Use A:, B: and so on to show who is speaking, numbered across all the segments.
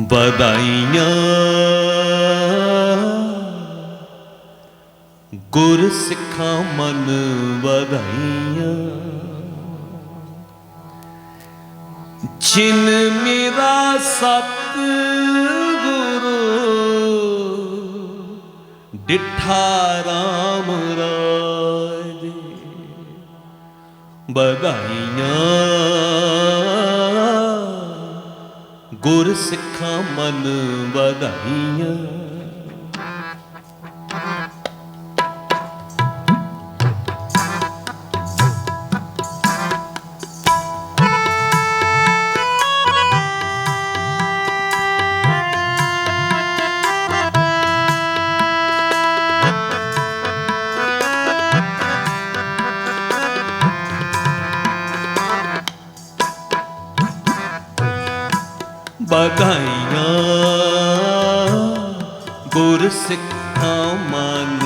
A: ਵਧਾਈਆਂ ਗੁਰ ਸਿੱਖਾਂ ਮਨ ਵਧਾਈਆਂ। ਜਿਨ ਮੇਰਾ ਸਤ ਗੁਰੂ ਡਿਠਾ ਰਾਮ ਰਾਜ। ਵਧਾਈਆਂ ਗੁਰ ਸਿੱਖਾਂ ਮਨ ਵਧਾਈਆਂ। ਵਧਾਈਆਂ ਗੁਰ ਸਿੱਖਾਂ ਮਨ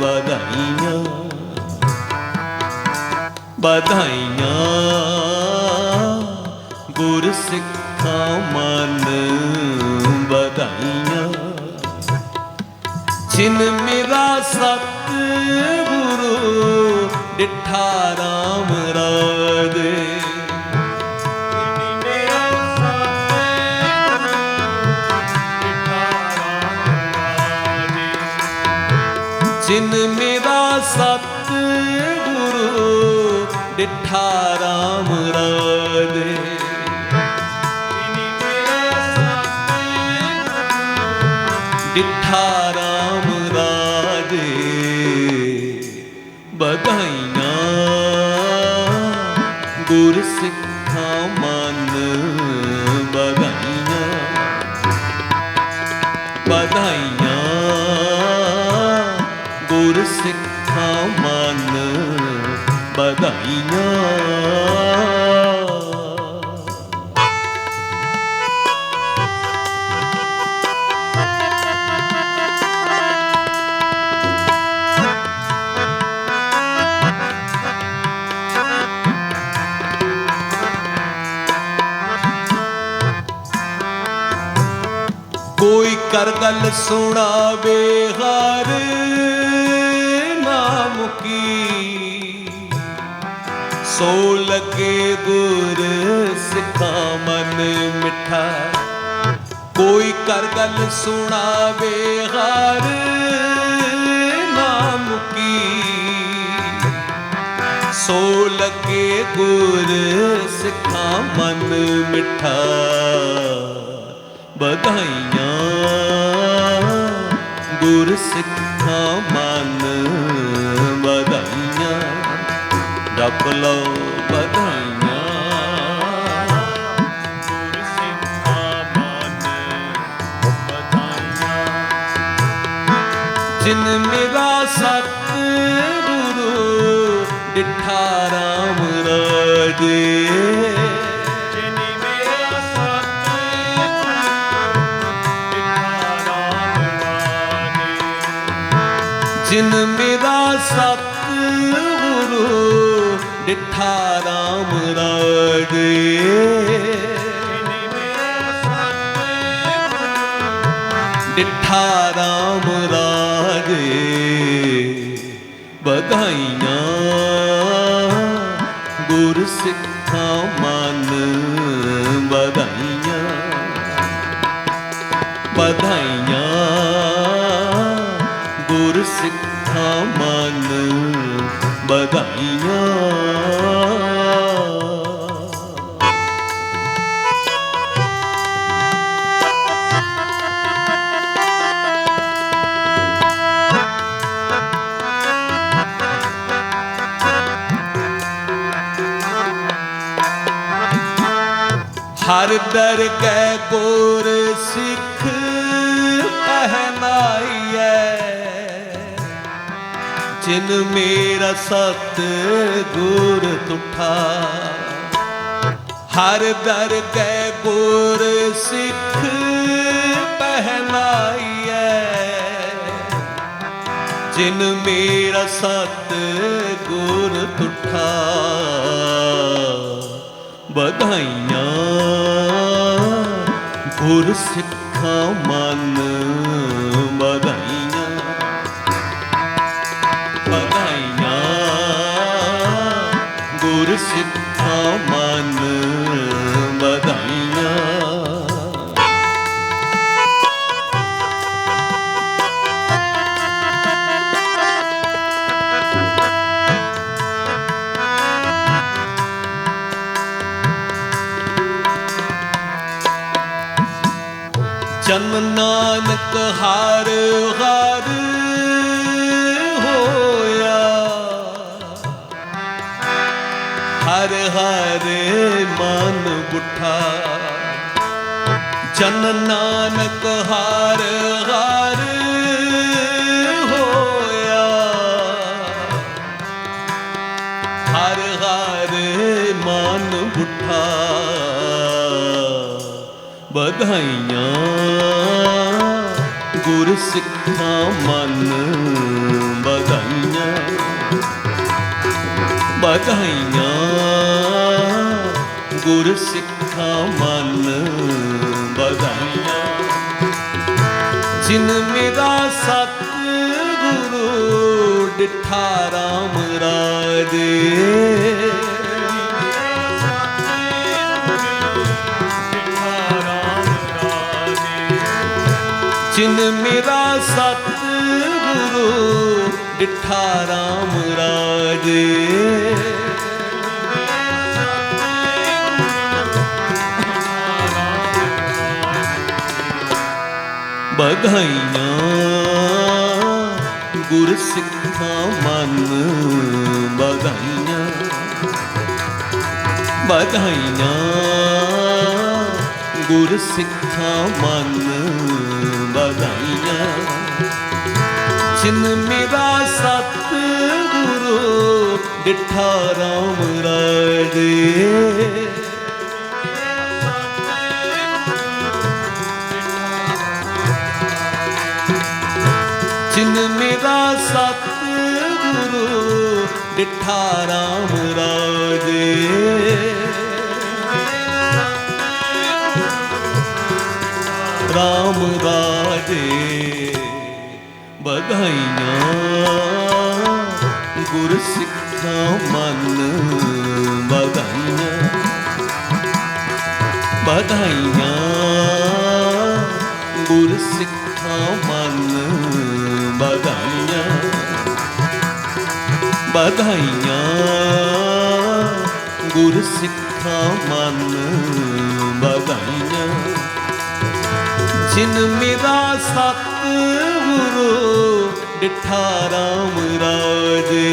A: ਵਧਾਈਆਂ ਵਧਾਈਆਂ, ਗੁਰ ਸਿੱਖਾਂ ਮਨ ਵਧਾਈਆਂ। ਜਿਨ ਮੇਰਾ ਸਤ ਗੁਰੂ ਡਿਠਾ ਰਾਮ ਰਾਦੇ ਰਾਮ ਰਾਦੇ ਡਿਠਾ ਰਾਮ ਰਾਦੇ ਵਧਾਈਆਂ। ਗੁਰ ਸਿੱਖਾਂ ਮਨ ਬਧਾਈਆਂ ਬਧਾਈਆਂ ਗੁਰ ਸਿੱਖਾਂ ਮਨ ਬਧਾਈਆਂ ਕੋਈ ਕਰ ਗੱਲ ਸੁਣਾਵੇ, ਹਰ ਨਾਮ ਕੀ ਸੋ ਲਗੇ ਗੁਰ ਸਿੱਖਾਂ ਮਨ ਮਿੱਠਾ। ਕੋਈ ਕਰ ਗੱਲ ਸੁਣਾਵੇ, ਹਰ ਨਾਮ ਕੀ ਸੋ ਲਗੇ ਗੁਰ ਸਿੱਖਾਂ ਮਨ ਮਿੱਠਾ। ਵਧਾਈਆਂ ਗੁਰ ਸਿੱਖਾਂ ਮਨ ਵਧਾਈਆਂ, ਰੱਬ ਲਓ ਵਧਾਈਆਂ। ਗੁਰ ਸਿੱਖਾਂ ਮਨ ਵਧਾਈਆਂ। ਜਿਨ ਮੇਰਾ ਸਤ ਗੁਰੂ ਡਿਠਾ ਡਿਠਾ ਰਾਮ ਰਾਜੇ ਡਿਠਾ ਰਾਮ ਰਾਜੇ ਵਧਾਈਆਂ ਗੁਰ ਸਿੱਖਾਂ ਮਨ ਵਧਾਈਆਂ। ਵਧਾਈਆਂ ਵਧਾਈਆਂ ਹਰ ਦਰ ਕੈ ਕੋਰ ਜਿਨ ਮੇਰਾ ਸਤ ਗੁਰ ਤੁਠਾ, ਹਰ ਦਰ ਕੈ ਗੁਰ ਸਿੱਖ ਪਹਿਨਾਈਐ। ਜਿਨ ਮੇਰਾ ਸਤ ਗੁਰ ਤੁਠਾ, ਵਧਾਈਆਂ ਗੁਰ ਸਿੱਖਾਂ ਮਨ ਵਧਾਈਆਂ। ਗੁਰ ਸਿੱਖਾਂ ਮਨ ਵਧਾਈਆਂ। ਜਨ ਨਾਨਕ ਹਰ ਹਰ ਹਰ ਹਰ ਮਨ ਬੁੱਠਾ। ਜਨ ਨਾਨਕ ਹਰ ਹਰ ਹੋਇਆ। ਹਰ ਹਰ ਮਨ ਬੁੱਠਾ। ਵਧਾਈਆਂ ਗੁਰ ਸਿੱਖਾਂ ਮਨ ਵਧਾਈਆਂ। ਵਧਾਈਆਂ ਗੁਰ ਸਿੱਖਾਂ ਮਨ ਵਧਾਈਆਂ। ਜਿਨ ਮੇਰਾ ਸਤ ਗੁਰੂ ਡਿਠਾ ਰਾਮ ਰਾਜੇ। ਜਿਨ ਮੇਰਾ ਸਤ ਗੁਰੂ ਡਿਠਾ ਰਾਮ ਰਾਜੇ। ਵਧਾਈਆਂ ਗੁਰ ਸਿੱਖਾਂ ਮਨ ਵਧਾਈਆਂ ਵਧਾਈਆਂ ਗੁਰ ਸਿੱਖਾਂ ਮਨ ਵਧਾਈਆਂ ਜਿਨ ਮੇਰਾ ਸਤ ਗੁਰੂ ਡਿਠਾ ਰਾਮ ਰਾਜੇ ਡਿਠਾ ਰਾਮ ਰਾਜੇ। ਰਾਮ ਰਾਜੇ ਬਧਾਈਆਂ ਗੁਰ ਸਿੱਖਾਂ ਮਨ ਬਧਾਈਆਂ ਬਧਾਈਆਂ ਗੁਰ ਸਿੱਖ ਵਧਾਈਆਂ ਗੁਰ ਸਿੱਖਾਂ ਮਨ ਵਧਾਈਆਂ ਜਿਨ ਮੇਰਾ ਸਤ ਗੁਰੂ ਡਿਠਾ ਰਾਮ ਰਾਜੇ।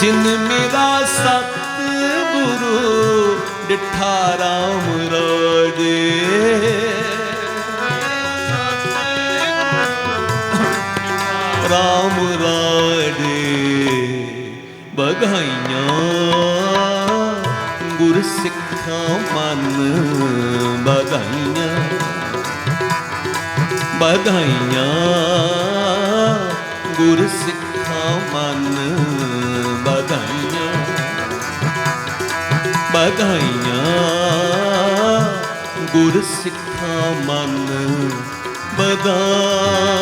A: ਜਿਨ ਮੇਰਾ ਸਤ ਗੁਰੂ ਡਿਠਾ ਰਾਮ ਰਾਜੇ। ਬਧਾਈਆਂ ਗੁਰ ਸਿੱਖਾਂ ਮਨ ਬਧਾਈਆਂ ਬਧਾਈਆਂ ਗੁਰ ਸਿੱਖਾਂ ਮਨ ਬਧਾਈਆਂ ਬਧਾਈਆਂ ਗੁਰ ਸਿੱਖਾਂ ਮਨ ਬਧਾਈਆਂ